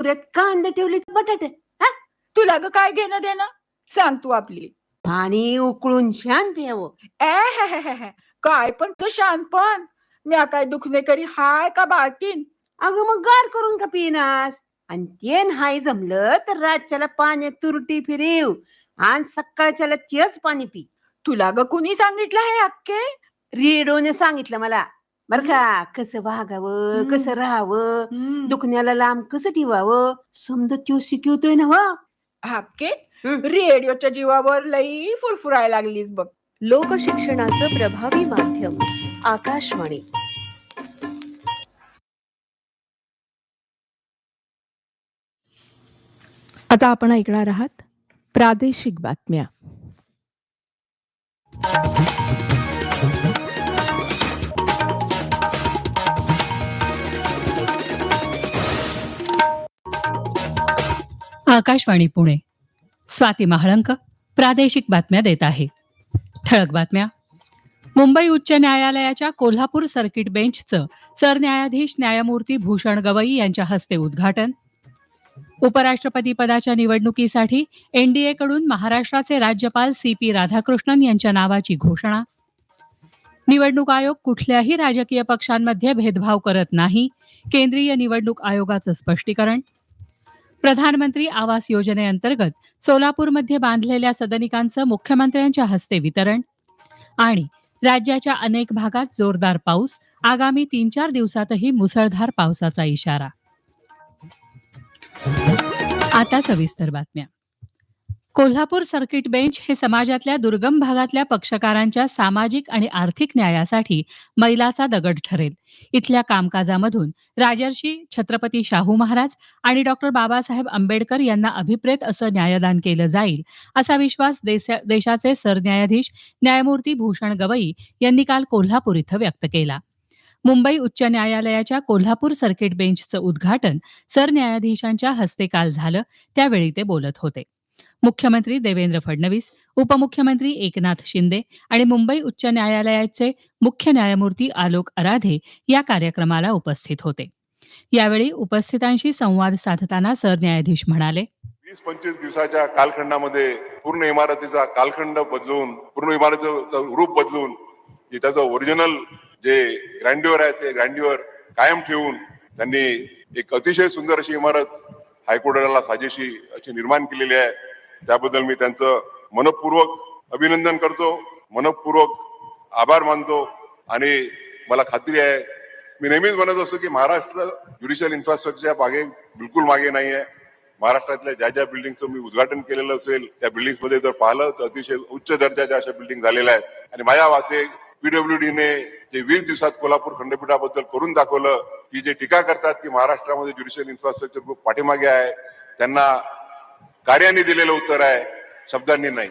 पुऱ्यात कांदे ठेवले बटाटे हा? तुला ग काय घेणं देणं? सांग तू आपली. पाणी उकळून छान प्यावं. ए. काय पण तो शानपण म्या काय दुखणे करी हाय का बाटीन अगं मग गार करून का पिनास? आणि ते नाही जमलं तर रातच्याला पाण्यात तुरटी फिरीव. आणि सकाळच्याला तेच पाणी पी. तुला ग कुणी सांगितलं हे अक्के रेडिओने सांगितलं मला. बर का? कसं वागावं? हम्म. कसं राहावं? हम्म. दुखण्याला लांब कसं ठेवावं? समजा त्यो शिकवतोय ना वा? हम्म. रेडिओच्या जीवावर लई फुरफुरायला लागलीस बघ. लोकशिक्षणाचं प्रभावी माध्यम. आकाशवाणी. आता आपण ऐकणार आहात प्रादेशिक बातम्या. आकाशवाणी पुणे. स्वाती महाळंक प्रादेशिक बातम्या देत आहे. ठळक बातम्या. मुंबई उच्च न्यायालयाच्या कोल्हापूर सर्किट बेंचचं सरन्यायाधीश न्यायमूर्ती भूषण गवई यांच्या हस्ते उद्घाटन. उपराष्ट्रपती पदाच्या निवडणुकीसाठी एनडीएकडून महाराष्ट्राचे राज्यपाल सी पी राधाकृष्णन यांच्या नावाची घोषणा. निवडणूक आयोग कुठल्याही राजकीय पक्षांमध्ये भेदभाव करत नाही. केंद्रीय निवडणूक आयोगाचं स्पष्टीकरण. प्रधानमंत्री आवास योजनेअंतर्गत सोलापूरमध्ये बांधलेल्या सदनिकांचं मुख्यमंत्र्यांच्या हस्ते वितरण आणि राज्याच्या अनेक भागात जोरदार पाऊस आगामी तीन चार दिवसातही मुसळधार पावसाचा इशारा. आता सविस्तर बातम्या. कोल्हापूर सर्किट बेंच हे समाजातल्या दुर्गम भागातल्या पक्षकारांच्या सामाजिक आणि आर्थिक न्यायासाठी मैलाचा दगड ठरेल. इथल्या कामकाजामधून राजर्षी छत्रपती शाहू महाराज आणि डॉक्टर बाबासाहेब आंबेडकर यांना अभिप्रेत असं न्यायदान केलं जाईल असा विश्वास देशा- देशाचे सरन्यायाधीश न्यायमूर्ती भूषण गवई यांनी काल कोल्हापूर इथं व्यक्त केला. मुंबई उच्च न्यायालयाच्या कोल्हापूर सर्किट बेंचचं उद्घाटन सरन्यायाधीशांच्या हस्ते काल झालं त्यावेळी ते बोलत होते. मुख्यमंत्री देवेंद्र फडणवीस उपमुख्यमंत्री एकनाथ शिंदे आणि मुंबई उच्च न्यायालयाचे मुख्य न्यायमूर्ती आलोक अराधे या कार्यक्रमाला उपस्थित होते. यावेळी उपस्थितांशी संवाद साधताना सरन्यायाधीश म्हणाले वीस पंचवीस दिवसाच्या कालखंडामध्ये पूर्ण इमारतीचा कालखंड बदलून पूर्ण इमारतीचं रूप बदलून जे त्याचं ओरिजिनल जे ग्रँड्युअर आहे ते ग्रँड्युअर कायम ठेवून त्यांनी एक अतिशय सुंदर अशी इमारत हायकोर्टाला साजेशी अशी निर्माण केलेली आहे. त्याबद्दल मी त्यांचं मनपूर्वक अभिनंदन करतो मनपूर्वक आभार मानतो आणि मला खात्री आहे मी नेहमीच म्हणत असतो की महाराष्ट्र ज्युडिशियल इन्फ्रास्ट्रक्चरच्या मागे बिलकुल मागे नाही आहे महाराष्ट्रातल्या ज्या ज्या बिल्डिंगचं मी उद्घाटन केलेलं असेल त्या बिल्डिंगमध्ये जर पाहिलं तर अतिशय उच्च दर्जाच्या अशा बिल्डिंग झालेल्या आहेत. आणि माझ्या वाचे पीडब्ल्यू ने जे वीस दिवसात कोल्हापूर खंडपीठाबद्दल करून दाखवलं की जे टीका करतात की महाराष्ट्रामध्ये ज्युडिशियल इन्फ्रास्ट्रक्चर खूप पाठीमागे आहे त्यांना कार्याने दिलेलं उत्तर आहे शब्दांनी नाही.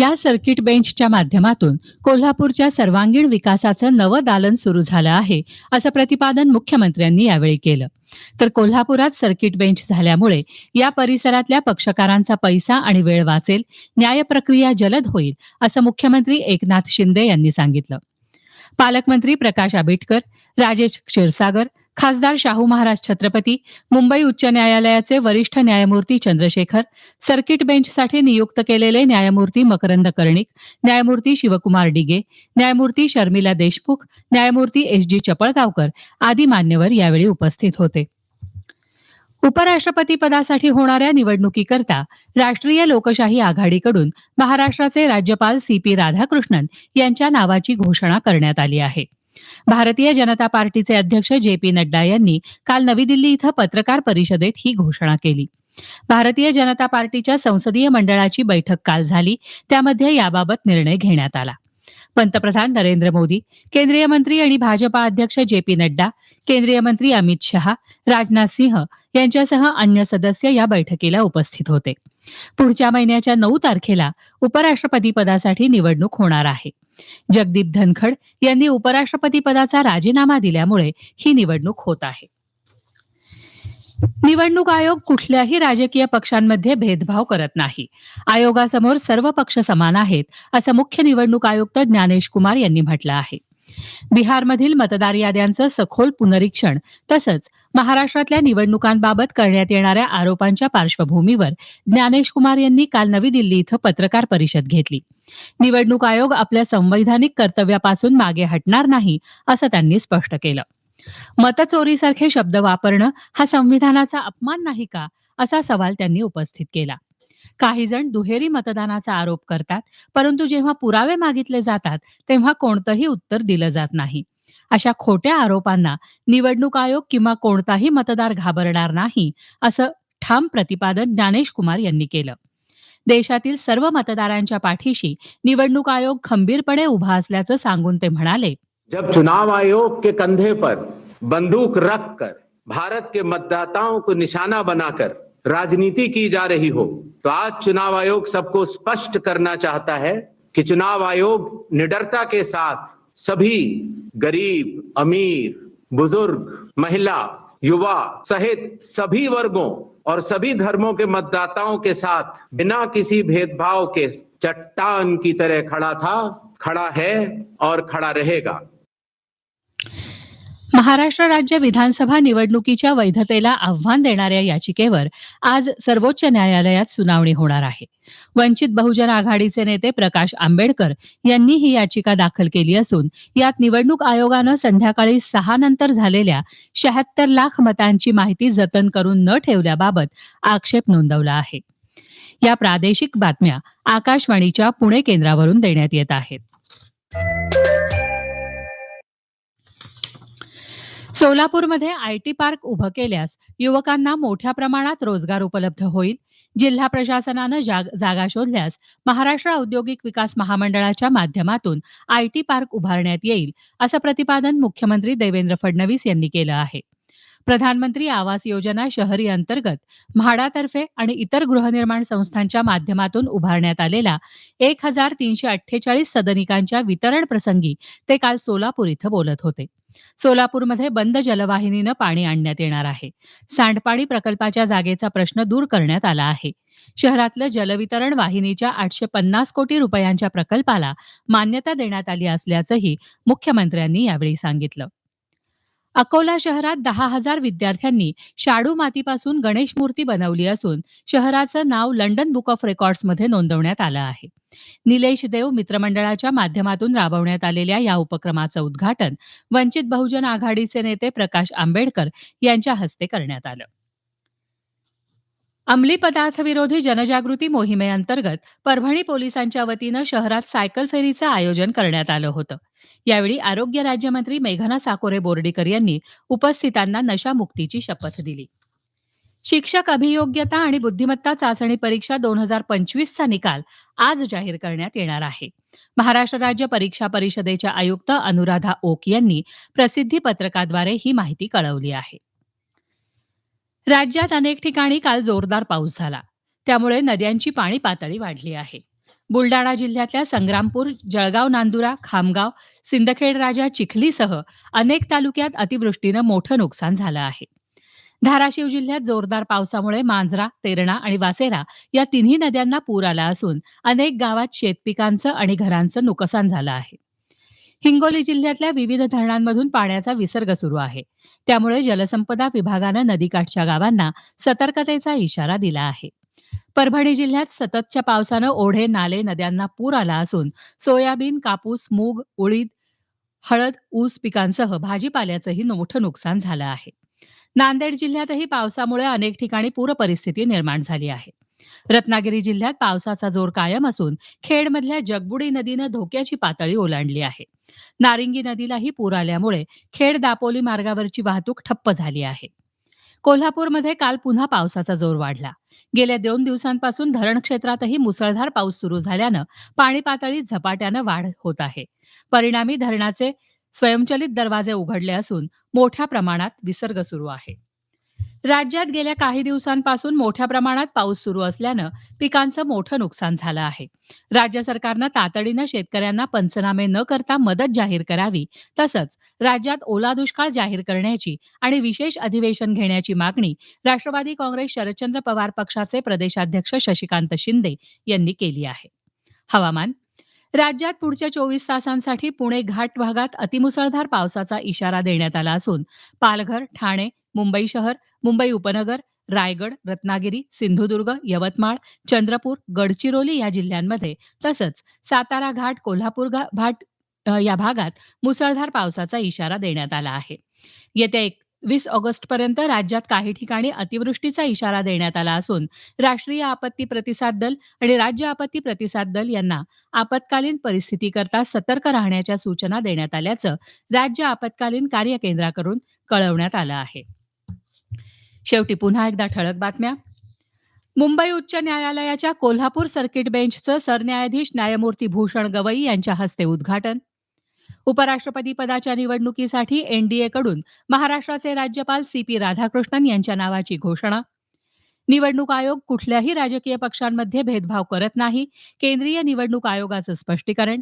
या सर्किट बेंचच्या माध्यमातून कोल्हापूरच्या सर्वांगीण विकासाचं नवं दालन सुरू झालं आहे असं प्रतिपादन मुख्यमंत्र्यांनी यावेळी केलं. तर कोल्हापुरात सर्किट बेंच झाल्यामुळे या परिसरातल्या पक्षकारांचा पैसा आणि वेळ वाचेल न्याय प्रक्रिया जलद होईल असं मुख्यमंत्री एकनाथ शिंदे यांनी सांगितलं. पालकमंत्री प्रकाश आंबेडकर राजेश क्षीरसागर खासदार शाहू महाराज छत्रपती मुंबई उच्च न्यायालयाचे वरिष्ठ न्यायमूर्ती चंद्रशेखर सर्किट बेंचसाठी नियुक्त केलेले न्यायमूर्ती मकरंद कर्णिक न्यायमूर्ती शिवकुमार डिगे न्यायमूर्ती शर्मिला देशमुख न्यायमूर्ती एस जी चपळगावकर आदी मान्यवर यावेळी उपस्थित होते. उपराष्ट्रपती पदासाठी होणाऱ्या निवडणुकीकरता राष्ट्रीय लोकशाही आघाडीकडून महाराष्ट्राचे राज्यपाल सी पी राधाकृष्णन यांच्या नावाची घोषणा करण्यात आली आहे. भारतीय जनता पार्टीचे अध्यक्ष जे पी नड्डा यांनी काल नवी दिल्ली इथं पत्रकार परिषदेत ही घोषणा केली. भारतीय जनता पार्टीच्या संसदीय मंडळाची बैठक काल झाली त्यामध्ये याबाबत निर्णय घेण्यात आला. पंतप्रधान नरेंद्र मोदी केंद्रीय मंत्री आणि भाजपा अध्यक्ष जे पी नड्डा केंद्रीय मंत्री अमित शहा राजनाथ सिंह यांच्यासह अन्य सदस्य या बैठकीला उपस्थित होते. पुढच्या महिन्याच्या नऊ तारखेला उपराष्ट्रपती पदासाठी निवडणूक होणार आहे. जगदीप धनखड यांनी उपराष्ट्रपती पदाचा राजीनामा दिल्यामुळे ही निवडणूक होत आहे. निवडणूक आयोग कुठल्याही राजकीय पक्षांमध्ये भेदभाव करत नाही. आयोगासमोर सर्व पक्ष समान आहेत असं मुख्य निवडणूक आयुक्त ज्ञानेश कुमार यांनी म्हटलं आहे. बिहारमधील मतदार याद्यांचं सखोल पुनरीक्षण तसंच महाराष्ट्रातल्या निवडणुकांबाबत करण्यात येणाऱ्या आरोपांच्या पार्श्वभूमीवर ज्ञानेश कुमार यांनी काल नवी दिल्ली इथं पत्रकार परिषद घेतली. निवडणूक आयोग आपल्या संवैधानिक कर्तव्यापासून मागे हटणार नाही असं त्यांनी स्पष्ट केलं. मतचोरीसारखे शब्द वापरणं हा संविधानाचा अपमान नाही का असा सवाल त्यांनी उपस्थित केला. काही जण दुहेरी मतदानाचा आरोप करतात परंतु जेव्हा पुरावे मागितले जातात तेव्हा कोणतंही उत्तर दिलं जात नाही. अशा खोट्या आरोपांना निवडणूक आयोग किंवा कोणताही मतदार घाबरणार नाही असं ठाम प्रतिपादन ज्ञानेश कुमार यांनी केलं. देशातील सर्व मतदारांच्या पाठीशी निवडणूक आयोग खंबीरपणे उभा असल्याचं सांगून ते म्हणाले जब चुनाव आयोग के कंधे पर बंदूक रख कर भारत के मतदाताओं को निशाना बनाकर राजनीति की जा रही हो तो आज चुनाव आयोग सबको स्पष्ट करना चाहता है कि चुनाव आयोग निडरता के साथ सभी गरीब, अमीर, बुज़ुर्ग, महिला, युवा सहित सभी वर्गों और सभी धर्मों के मतदाताओं के साथ बिना किसी भेदभाव के चट्टान की तरह खड़ा था, खड़ा है और खड़ा रहेगा। महाराष्ट्र राज्य विधानसभा निवडणुकीच्या वैधतेला आव्हान देणाऱ्या याचिकेवर आज सर्वोच्च न्यायालयात सुनावणी होणार आहे. वंचित बहुजन आघाडीचे नेते प्रकाश आंबेडकर यांनी ही याचिका दाखल केली असून यात निवडणूक आयोगानं संध्याकाळी सहा नंतर झालेल्या शहात्तर लाख मतांची माहिती जतन करून न ठेवल्याबाबत आक्षेप नोंदवला आहे. या प्रादेशिक बातम्या आकाशवाणीच्या पुणे केंद्रावरून देण्यात येत आहेत. सोलापूरमध्ये आय टी पार्क उभं केल्यास युवकांना मोठ्या प्रमाणात रोजगार उपलब्ध होईल. जिल्हा प्रशासनानं जागा शोधल्यास महाराष्ट्र औद्योगिक विकास महामंडळाच्या माध्यमातून आय टी पार्क उभारण्यात येईल असं प्रतिपादन मुख्यमंत्री देवेंद्र फडणवीस यांनी केलं आहे. प्रधानमंत्री आवास योजना शहरी अंतर्गत म्हाडातर्फे आणि इतर गृहनिर्माण संस्थांच्या माध्यमातून उभारण्यात आलेल्या एक हजार तीनशे अठ्ठेचाळीस सदनिकांच्या वितरण प्रसंगी ते काल सोलापूर इथं बोलत होते. सोलापूरमध्ये बंद जलवाहिनीनं पाणी आणण्यात येणार आहे. सांडपाणी प्रकल्पाच्या जागेचा प्रश्न दूर करण्यात आला आहे. शहरातलं जलवितरण वाहिनीच्या आठशे पन्नास कोटी रुपयांच्या प्रकल्पाला मान्यता देण्यात आली असल्याचंही मुख्यमंत्र्यांनी यावेळी सांगितलं. अकोला शहरात दहा हजार विद्यार्थ्यांनी शाडू मातीपासून गणेश मूर्ती बनवली असून शहराचं नाव लंडन बुक ऑफ रेकॉर्ड्समध्ये नोंदवण्यात आलं आहे. निलेश देव मित्रमंडळाच्या माध्यमातून राबवण्यात आलेल्या या उपक्रमाचं उद्घाटन वंचित बहुजन आघाडीचे नेते प्रकाश आंबेडकर यांच्या हस्ते करण्यात आलं. अंमली पदार्थ विरोधी जनजागृती मोहिमेअंतर्गत परभणी पोलिसांच्या वतीनं शहरात सायकल फेरीचं आयोजन करण्यात आलं होतं. यावेळी आरोग्य राज्यमंत्री मेघना साकोरे बोर्डीकर यांनी उपस्थितांना नशामुक्तीची शपथ दिली. शिक्षक अभियोग्यता आणि बुद्धिमत्ता चाचणी परीक्षा दोन हजार पंचवीसचा निकाल आज जाहीर करण्यात येणार आहे. महाराष्ट्र राज्य परीक्षा परिषदेच्या आयुक्त अनुराधा ओक यांनी प्रसिद्धी पत्रकाद्वारे ही माहिती कळवली आहे. राज्यात अनेक ठिकाणी काल जोरदार पाऊस झाला. त्यामुळे नद्यांची पाणी पातळी वाढली आहे. बुलडाणा जिल्ह्यातल्या संग्रामपूर जळगाव नांदुरा खामगाव सिंदखेड राजा चिखलीसह अनेक तालुक्यात अतिवृष्टीनं मोठं नुकसान झालं आहे. धाराशिव जिल्ह्यात जोरदार पावसामुळे मांजरा तेरणा आणि वासेरा या तिन्ही नद्यांना पूर आला असून अनेक गावात शेतपिकांचं आणि घरांचं नुकसान झालं आहे. हिंगोली जिल्ह्यातल्या विविध धरणांमधून पाण्याचा विसर्ग सुरू आहे. त्यामुळे जलसंपदा विभागानं नदीकाठच्या गावांना सतर्कतेचा इशारा दिला आहे. परभणी जिल्ह्यात सततच्या पावसानं ओढे नाले नद्यांना पूर आला असून सोयाबीन कापूस मूग उडीद हळद ऊस पिकांसह भाजीपाल्याचंही मोठं नुकसान झालं आहे. नांदेड जिल्ह्यातही पावसामुळे अनेक ठिकाणी पूरपरिस्थिती निर्माण झाली आहे. रत्नागिरी जिल्ह्यात पावसाचा जोर कायम असून खेडमधल्या जगबुडी नदीनं धोक्याची पातळी ओलांडली आहे. नारिंगी नदीलाही पूर आल्यामुळे खेड दापोली मार्गावरची वाहतूक ठप्प झाली आहे. कोल्हापूरमध्ये काल पुन्हा पावसाचा जोर वाढला. गेल्या दोन दिवसांपासून धरण क्षेत्रातही मुसळधार पाऊस सुरू झाल्यानं पाणी पातळीत झपाट्यानं वाढ होत आहे. परिणामी धरणाचे स्वयंचलित दरवाजे उघडले असून मोठ्या प्रमाणात विसर्ग सुरू आहे. राज्यात गेल्या काही दिवसांपासून मोठ्या प्रमाणात पाऊस सुरू असल्यानं पिकांचं मोठं नुकसान झालं आहे. राज्य सरकारनं तातडीनं शेतकऱ्यांना पंचनामे न करता मदत जाहीर करावी तसंच राज्यात ओला दुष्काळ जाहीर करण्याची आणि विशेष अधिवेशन घेण्याची मागणी राष्ट्रवादी काँग्रेस शरदचंद्र पवार पक्षाचे प्रदेशाध्यक्ष शशिकांत शिंदे यांनी केली आहे. हवामान राज्यात पुढच्या चोवीस तासांसाठी पुणे घाट भागात अतिमुसळधार पावसाचा इशारा देण्यात आला असून पालघर ठाणे मुंबई शहर मुंबई उपनगर रायगड रत्नागिरी सिंधुदुर्ग यवतमाळ चंद्रपूर गडचिरोली या जिल्ह्यांमध्ये तसंच सातारा घाट कोल्हापूर घाट या भागात मुसळधार पावसाचा इशारा देण्यात आला आहे. येत्या वीस ऑगस्टपर्यंत राज्यात काही ठिकाणी अतिवृष्टीचा इशारा देण्यात आला असून राष्ट्रीय आपत्ती प्रतिसाद दल आणि राज्य आपत्ती प्रतिसाद दल यांना आपत्कालीन परिस्थितीकरता सतर्क राहण्याच्या सूचना देण्यात आल्याचं राज्य आपत्कालीन कार्य केंद्राकडून कळवण्यात आलं आहे. शेवटी पुन्हा एकदा ठळक बातम्या. मुंबई उच्च न्यायालयाच्या कोल्हापूर सर्किट बेंचचं सरन्यायाधीश न्यायमूर्ती भूषण गवई यांच्या हस्ते उद्घाटन. उपराष्ट्रपती पदाच्या निवडणुकीसाठी एनडीएकडून महाराष्ट्राचे राज्यपाल सी पी राधाकृष्णन यांच्या नावाची घोषणा. निवडणूक आयोग कुठल्याही राजकीय पक्षांमध्ये भेदभाव करत नाही केंद्रीय निवडणूक आयोगाचं स्पष्टीकरण.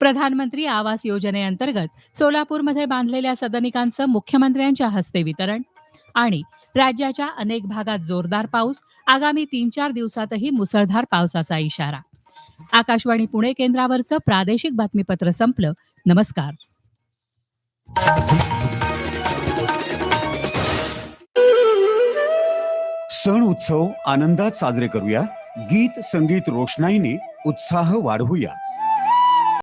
प्रधानमंत्री आवास योजनेअंतर्गत सोलापूरमध्ये बांधलेल्या सदनिकांचं मुख्यमंत्र्यांच्या हस्ते वितरण. आणि राज्याच्या अनेक भागात जोरदार पाऊस आगामी तीन चार दिवसातही मुसळधार पावसाचा इशारा. आकाशवाणी पुणे केंद्रावरचं प्रादेशिक बातमीपत्र संपलं. नमस्कार. सण उत्सव आनंदात साजरे करूया. गीत संगीत रोषणाईने उत्साह वाढवूया.